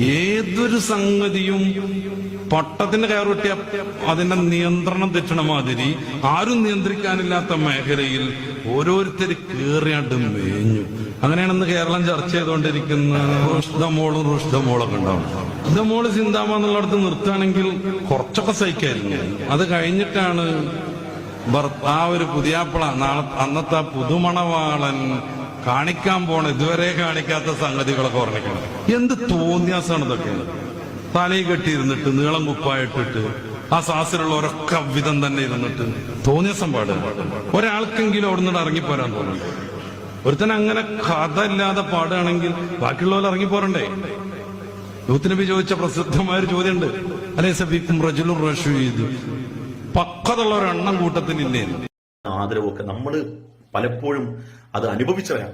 ഏതൊരു സംഗതിയും പട്ടത്തിന് കയറുട്ടിയ അതിന്റെ നിയന്ത്രണം തെറ്റണ മാതിരി ആരും നിയന്ത്രിക്കാനില്ലാത്ത മേഖലയിൽ ഓരോരുത്തർ കേറിയാണ്ട് മേഞ്ഞു. അങ്ങനെയാണെന്ന് കേരളം ചർച്ച ചെയ്തുകൊണ്ടിരിക്കുന്ന റുഷ്ദമോളും റുഷ്ദമോളൊക്കെ ഉണ്ടാവും. റുഷ്ടമോൾ ചിന്താമ എന്നുള്ളിടത്ത് നിർത്തുകയാണെങ്കിൽ കുറച്ചൊക്കെ സഹിക്കായിരുന്നു. അത് കഴിഞ്ഞിട്ടാണ് ഭർത്താവ് ഒരു പുതിയാപ്പിള നാളെ അന്നത്തെ പുതുമണവാളൻ കാണിക്കാൻ പോണ ഇതുവരെ കാണിക്കാത്ത സംഗതികളൊക്കെ ഓർമ്മിക്കണം. എന്ത് തോന്നിയാസാണ് ഇതൊക്കെ? തലയിൽ കെട്ടിയിരുന്നിട്ട് നീളം കുപ്പായിട്ടിട്ട് ആ സാസിലുള്ളവരൊക്കെ വിധം തന്നെ ഇരുന്നിട്ട്. തോന്നിയാസം പാടുക ഒരാൾക്കെങ്കിലും അവിടെ നിന്ന് ഇറങ്ങിപ്പോരാൻ തോന്നുന്നു ഒരുത്തൻ അങ്ങനെ കഥ ഇല്ലാതെ പാടുകയാണെങ്കിൽ ബാക്കിയുള്ളവർ ഇറങ്ങിപ്പോരണ്ടേ? യൂത്ത് ചോദിച്ച പ്രസിദ്ധമായ ഒരു ചോദ്യമുണ്ട്. അലേ സബീക്കും റജുലും റഷീദ്. പക്കതുള്ള ഒരു എണ്ണം കൂട്ടത്തിലില്ലേ? ആദരവൊക്കെ നമ്മൾ പലപ്പോഴും അത് അനുഭവിച്ചവരാണ്.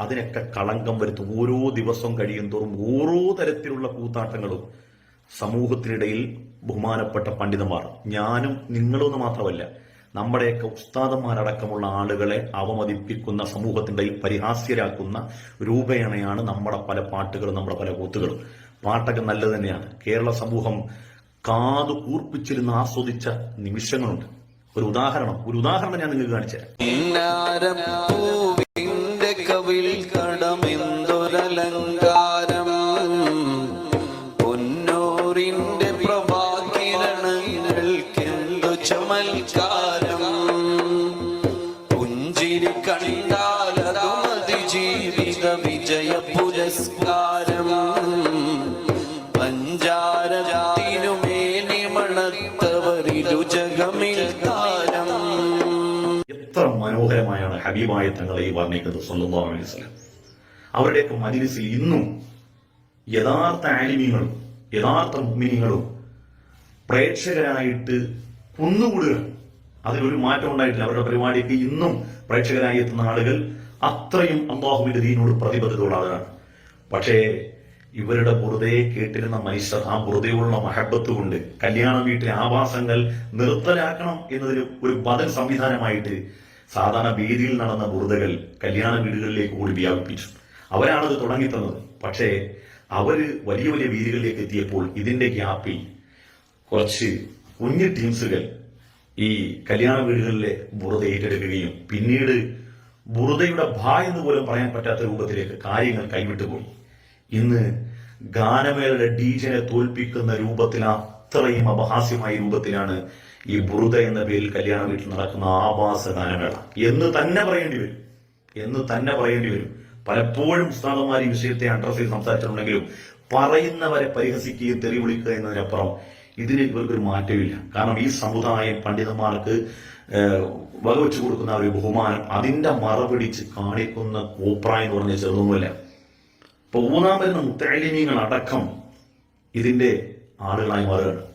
അതിനൊക്കെ കളങ്കം വരുത്തും. ഓരോ ദിവസവും കഴിയും തോറും ഓരോ തരത്തിലുള്ള കൂത്താട്ടങ്ങളും സമൂഹത്തിനിടയിൽ ബഹുമാനപ്പെട്ട പണ്ഡിതന്മാർ ഞാനും നിങ്ങളൊന്നും മാത്രമല്ല നമ്മുടെയൊക്കെ ഉസ്താദന്മാരടക്കമുള്ള ആളുകളെ അവമതിപ്പിക്കുന്ന സമൂഹത്തിന്റെ പരിഹാസ്യരാക്കുന്ന രൂപേണയാണ് നമ്മുടെ പല പാട്ടുകളും നമ്മുടെ പല കൂത്തുകളും. പാട്ടൊക്കെ നല്ലത് തന്നെയാണ്. കേരള സമൂഹം കാതു കൂർപ്പിച്ചിരുന്ന് ആസ്വദിച്ച നിമിഷങ്ങളുണ്ട്. ഒരു ഉദാഹരണം ഒരു ഉദാഹരണം ഞാൻ നിങ്ങൾക്ക് കാണിച്ചു കവിൽ ചമൽക്കാരം? പുഞ്ചിരി ജീവിത പുരസ്കാരം. പഞ്ചാരത്തിനുമേനി മണത്തവരിലു ജഗമിൽ ഹബീബായ തങ്ങളെയും വർണിക്കുന്നത് സല്ലല്ലാഹു അലൈഹി വസല്ലം. അവരുടെയൊക്കെ മജിലിസിൽ ഇന്നും യഥാർത്ഥ ആലിമീങ്ങളും യഥാർത്ഥ മുഗ്മിനികളും പ്രേക്ഷകരായിട്ട് കുന്നുകൂടുക. അതിലൊരു മാറ്റം ഉണ്ടായിട്ടില്ല. അവരുടെ പരിപാടിക്ക് ഇന്നും പ്രേക്ഷകരായി എത്തുന്ന ആളുകൾ അത്രയും അള്ളാഹുവിന്റെ ദീനോട് പ്രതിബദ്ധതയുള്ള ആളുകളാണ് പക്ഷേ ഇവരുടെ ബുറുതയെ കേട്ടിരുന്ന മനുഷ്യർ ആ ബുറുദയുള്ള മഹബത്ത് കൊണ്ട് കല്യാണം വീട്ടിലെ ആവാസങ്ങൾ നിർത്തലാക്കണം എന്നതിന് ഒരു ബദൽ സംവിധാനമായിട്ട് സാധാരണ വീതിയിൽ നടന്ന ബുറുതകൾ കല്യാണ വീടുകളിലേക്ക് കൂടി വ്യാപിപ്പിച്ചു. അവരാണത് തുടങ്ങിത്തന്നത്. പക്ഷേ അവർ വലിയ വലിയ വീതികളിലേക്ക് എത്തിയപ്പോൾ ഇതിന്റെ ഗ്യാപ്പിൽ കുറച്ച് കുഞ്ഞു ടീംസുകൾ ഈ കല്യാണ വീടുകളിലെ ബുറത ഏറ്റെടുക്കുകയും പിന്നീട് ബുറുതയുടെ ഭ എന്ന് പോലും പറയാൻ പറ്റാത്ത രൂപത്തിലേക്ക് കാര്യങ്ങൾ കൈവിട്ടുപോയി ഇന്ന് ഗാനമേളയുടെ ഡീജനെ തോൽപ്പിക്കുന്ന രൂപത്തിൽ അത്രയും അപഹാസ്യമായ രൂപത്തിലാണ് ഈ ബുറുദ എന്ന പേരിൽ കല്യാണ വീട്ടിൽ നടക്കുന്ന ആവാസ ഗാനമേള. എന്ന് തന്നെ പറയേണ്ടി വരും. എന്ന് തന്നെ പറയേണ്ടി വരും. പലപ്പോഴും ഉസ്താദന്മാർ ഈ വിഷയത്തെ അഡ്രസ് ചെയ്ത് സംസാരിച്ചിട്ടുണ്ടെങ്കിലും പറയുന്നവരെ പരിഹസിക്കുകയും തെറി വിളിക്കുക എന്നതിനപ്പുറം ഇതിന് ഇവർക്കൊരു മാറ്റമില്ല കാരണം ഈ സമുദായം പണ്ഡിതന്മാർക്ക് വകവെച്ചു കൊടുക്കുന്ന ഒരു ബഹുമാനം അതിന്റെ മറപിടിച്ച് കാണിക്കുന്ന കോപ്രായം എന്ന് പറഞ്ഞ ചെറുതൊന്നുമില്ല ഇപ്പൊ ഊന്നാൻ മുത്തലിമീങ്ങൾ അടക്കം ഇതിന്റെ ആളുകളായി മാറുകയാണ്.